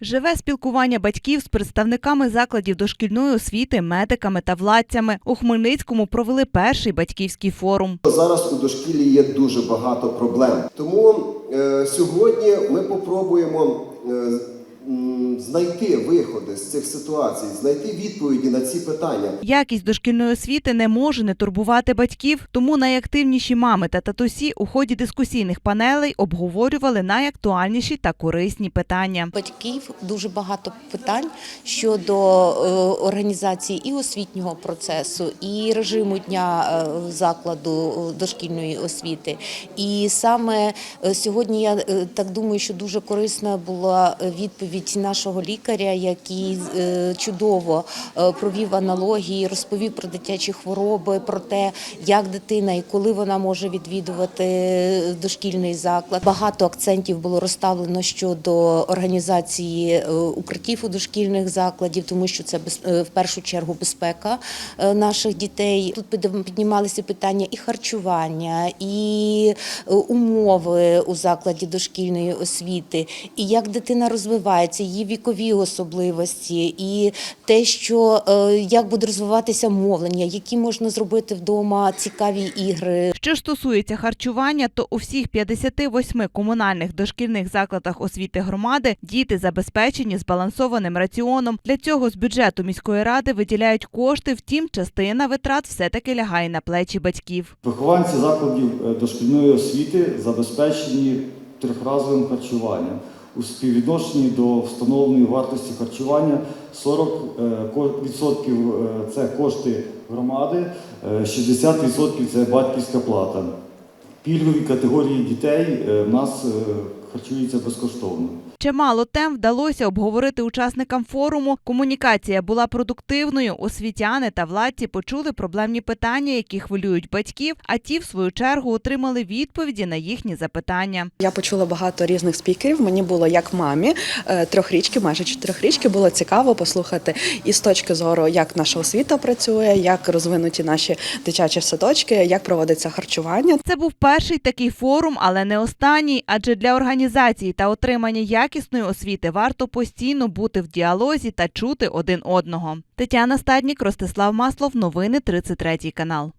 Живе спілкування батьків з представниками закладів дошкільної освіти, медиками та владцями. У Хмельницькому провели перший батьківський форум. Зараз у дошкіллі є дуже багато проблем. Тому е, сьогодні ми попробуємо е, знайти виходи з цих ситуацій, знайти відповіді на ці питання. Якість дошкільної освіти не може не турбувати батьків, тому найактивніші мами та татусі у ході дискусійних панелей обговорювали найактуальніші та корисні питання. батьків дуже багато питань щодо е, організації і освітнього процесу, і режиму дня е, закладу е, дошкільної освіти. І саме сьогодні я так думаю, що дуже корисна була відповідь нашого лікаря, який е, чудово е, провів аналогії, розповів про дитячі хвороби, про те, як дитина і коли вона може відвідувати дошкільний заклад. Багато акцентів було розставлено щодо організації е, укриттів у дошкільних закладів, тому що це е, в першу чергу безпека е, наших дітей. Тут піднімалися питання і харчування, і е, умови у закладі дошкільної освіти, і як дитина розвивається, її вікові особливості, і те, що е, як буде розвиватися мовлення, які можна зробити вдома цікаві ігри, Що ж стосується харчування, то у всіх 58 комунальних дошкільних закладах освіти громади діти забезпечені збалансованим раціоном. Для цього з бюджету міської ради виділяють кошти, втім, частина витрат все-таки лягає на плечі батьків. Вихованці закладів е, дошкільної освіти забезпечені трьохразовим харчуванням. У співвідношенні до встановленої вартості харчування 40% це кошти громади, е, 60% це батьківська плата. Пільгові категорії дітей е, в нас е, харчуються безкоштовно. Чимало тем вдалося обговорити учасникам форуму. Комунікація була продуктивною. Освітяни та владці почули проблемні питання, які хвилюють батьків, а ті, в свою чергу, отримали відповіді на їхні запитання. Я почула багато різних спікерів. Мені було як мамі е, трьохрічки, майже чотирьохрічки, було цікаво послухати і з точки зору, як наша освіта працює, як розвинуті наші дитячі садочки, як проводиться харчування. Це був перший такий форум, але не останній. Адже для організації та отримання якісної освіти варто постійно бути в діалозі та чути один одного. Тетяна Стаднік, Ростислав Маслов, новини 33 канал.